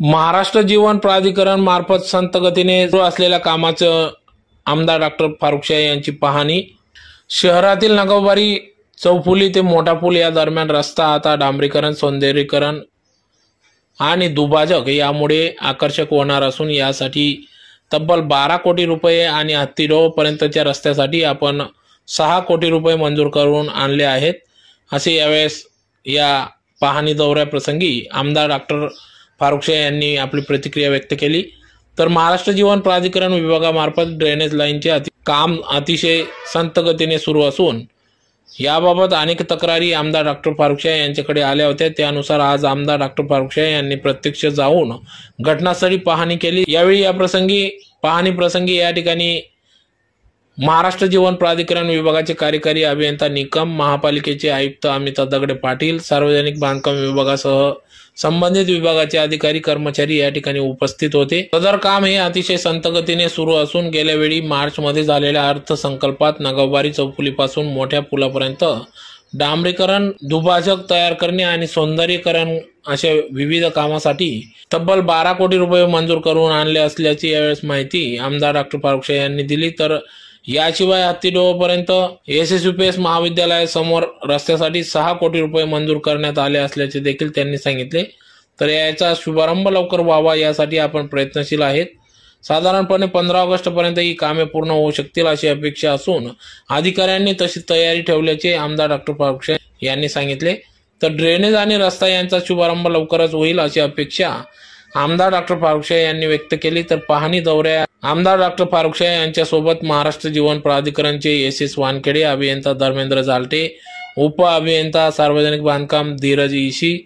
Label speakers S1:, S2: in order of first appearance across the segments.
S1: महाराष्ट्र जीवन प्राधिकरण मार्फत संत गतीने सुरू असलेल्या कामाचं आमदार डॉक्टर फारुख शाह यांची पाहणी. शहरातील नगोबारी चौफुली ते मोठा पूल या दरम्यान रस्ता आता डांबरीकरण सौंदर्यीकरण आणि दुभाजक यामुळे आकर्षक होणार असून यासाठी तब्बल बारा कोटी रुपये आणि हत्तीडोपर्यंतच्या रस्त्यासाठी आपण सहा कोटी रुपये मंजूर करून आणले आहेत. असे यावेळेस या पाहणी दौऱ्याप्रसंगी आमदार डॉक्टर फारुख शाह यांनी आपली प्रतिक्रिया व्यक्त केली. तर महाराष्ट्र जीवन प्राधिकरण विभागामार्फत ड्रेनेज लाईनचे अति काम अतिशय संत गतीने सुरू असून याबाबत अनेक तक्रारी आमदार डॉक्टर फारुख शाह यांच्याकडे आल्या होत्या. त्यानुसार आज आमदार डॉक्टर फारुख शाह यांनी प्रत्यक्ष जाऊन घटनास्थळी पाहणी केली. यावेळी या प्रसंगी पाहणी प्रसंगी या ठिकाणी महाराष्ट्र जीवन प्राधिकरण विभागाचे कार्यकारी अभियंता निकम महापालिकेचे आयुक्त अमिता दगडे पाटील सार्वजनिक बांधकाम विभागासह संबंधित विभागाचे अधिकारी कर्मचारी या ठिकाणी उपस्थित होते. सदर काम हे अतिशय संतगतीने सुरू असून गेल्या वेळी मार्च मध्ये झालेल्या अर्थसंकल्पात नगावबारी चौफुलीपासून मोठ्या पुलापर्यंत डांबरीकरण दुभाजक तयार करणे आणि सौंदर्यीकरण अशा विविध कामासाठी तब्बल बारा कोटी रुपये मंजूर करून आणले असल्याची यावेळेस माहिती आमदार डॉक्टर फारुख यांनी दिली. तर याशिवाय हत्तीडोपर्यंत S S U P S महाविद्यालयासमोर रस्त्यासाठी सहा कोटी रुपये मंजूर करण्यात आले असल्याचे देखील त्यांनी सांगितले. तर याचा शुभारंभ लवकर व्हावा यासाठी आपण प्रयत्नशील आहेत. साधारणपणे पंधरा ऑगस्ट पर्यंत ही कामे पूर्ण होऊ शकतील अशी अपेक्षा असून अधिकाऱ्यांनी तशी तयारी ठेवल्याचे आमदार डॉक्टर फारुख यांनी सांगितले. तर ड्रेनेज आणि रस्ता यांचा शुभारंभ लवकरच होईल अशी अपेक्षा आमदार डॉक्टर फारुखशाह यांनी व्यक्त केली तर पाहणी दौऱ्या. आमदार डॉक्टर फारुखशाह यांच्यासोबत महाराष्ट्र जीवन प्राधिकरणचे एस एस वानखेडे अभियंता धर्मेंद्र जालटे उप अभियंता सार्वजनिक बांधकाम धीरज इशी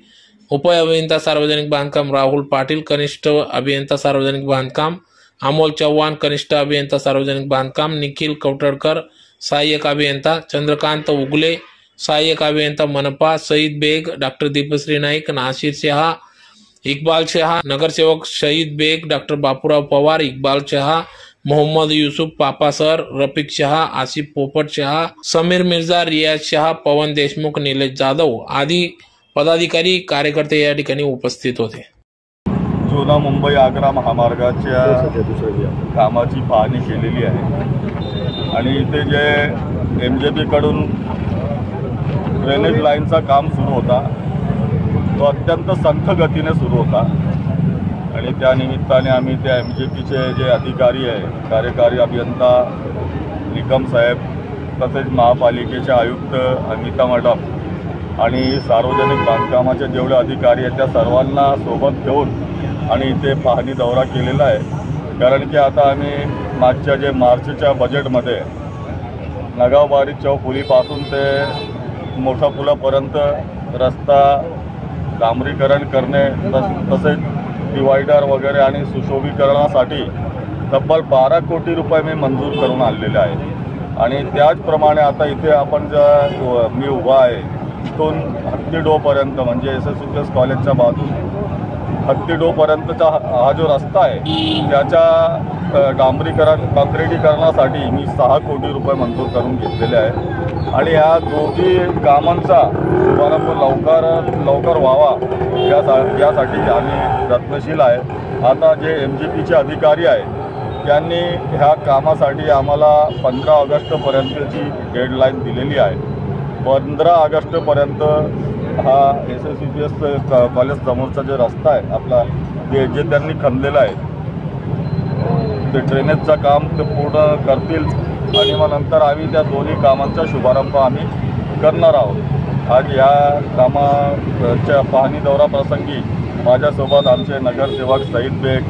S1: उप अभियंता सार्वजनिक बांधकाम राहुल पाटील कनिष्ठ अभियंता सार्वजनिक बांधकाम अमोल चव्हाण कनिष्ठ अभियंता सार्वजनिक बांधकाम निखिल कवटडकर सहाय्यक अभियंता चंद्रकांत उगले सहाय्यक अभियंता मनपा सईद बेग डॉक्टर दीपश्री नाईक नाशिर शहा इक्बाल शहा नगरसेवक शहीद बेग डॉक्टर बापूराव पवार इक्बाल शहा मोहम्मद युसुफ पापा सर रफिक शहा आसिफ पोपट शहा समीर मिर्झा रियाज शहा पवन देशमुख निलेश जाधव आदी पदाधिकारी कार्यकर्ते या ठिकाणी उपस्थित होते.
S2: जुना मुंबई आग्रा महामार्गाच्या कामाची पाहणी केलेली आहे. आणि इथे जे एम जे बीकडून ड्रेनेज लाईनचा काम सुरू होता तो अत्यंत संथ गतीने सुरू होता. आणि त्या निमित्ताने आम्ही त्या एम जे पीचे जे अधिकारी आहे कार्यकारी अभियंता निकम साहेब तसेच महापालिकेचे आयुक्त अमिता मॅडम आणि सार्वजनिक बांधकामाचे जेवढे अधिकारी आहेत त्या सर्वांना सोबत घेऊन आणि इथे पाहणी दौरा केलेला आहे. कारण की आता आम्ही मागच्या जे मार्चच्या बजेटमध्ये नगावबारी चौफुलीपासून ते मोठा पुलापर्यंत रस्ता डांबरीकरण करणे तस तसेच डिवायडर वगैरे आणि सुशोभीकरणासाठी तब्बल बारा कोटी रुपये मी मंजूर करून आणलेले आहे आणि त्याचप्रमाणे आता इथे आपण ज्या मी उभा आहे इथून हत्तीडोपर्यंत म्हणजे एस एस यू एस कॉलेजच्या बाजून हत्तीडोपर्यंतचा हा हा जो रस्ता आहे त्याच्या डांबरीकरण काँक्रिटीकरणासाठी मी सहा कोटी रुपये मंजूर करून घेतलेले आहे. आणि ह्या दोघी कामांचा शुभारंभ लवकर लवकर व्हावा यासा यासाठी आम्ही रत्नशील आहे. आता जे एम जी पीचे अधिकारी आहे त्यांनी ह्या कामासाठी आम्हाला पंधरा ऑगस्टपर्यंतची डेडलाईन दिलेली आहे. पंधरा ऑगस्टपर्यंत हा S S U P S college समोरचा जे रस्ता आहे आपला ते जे त्यांनी खणलेलं आहे ते ड्रेनेजचं काम ते पूर्ण करतील आणि मग नंतर आम्ही त्या दोन्ही कामांचा शुभारंभ आम्ही करणार आहोत. आज या कामाच्या पाहणी दौरा प्रसंगी माझ्यासोबत आमचे नगरसेवक सईद बेग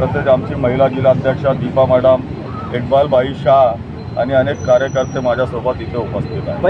S2: तसेच आमची महिला जिल्हाध्यक्षा दीपा मॅडम इक्बाल भाई शाह आणि अनेक कार्यकर्ते माझ्यासोबत इथे उपस्थित आहेत.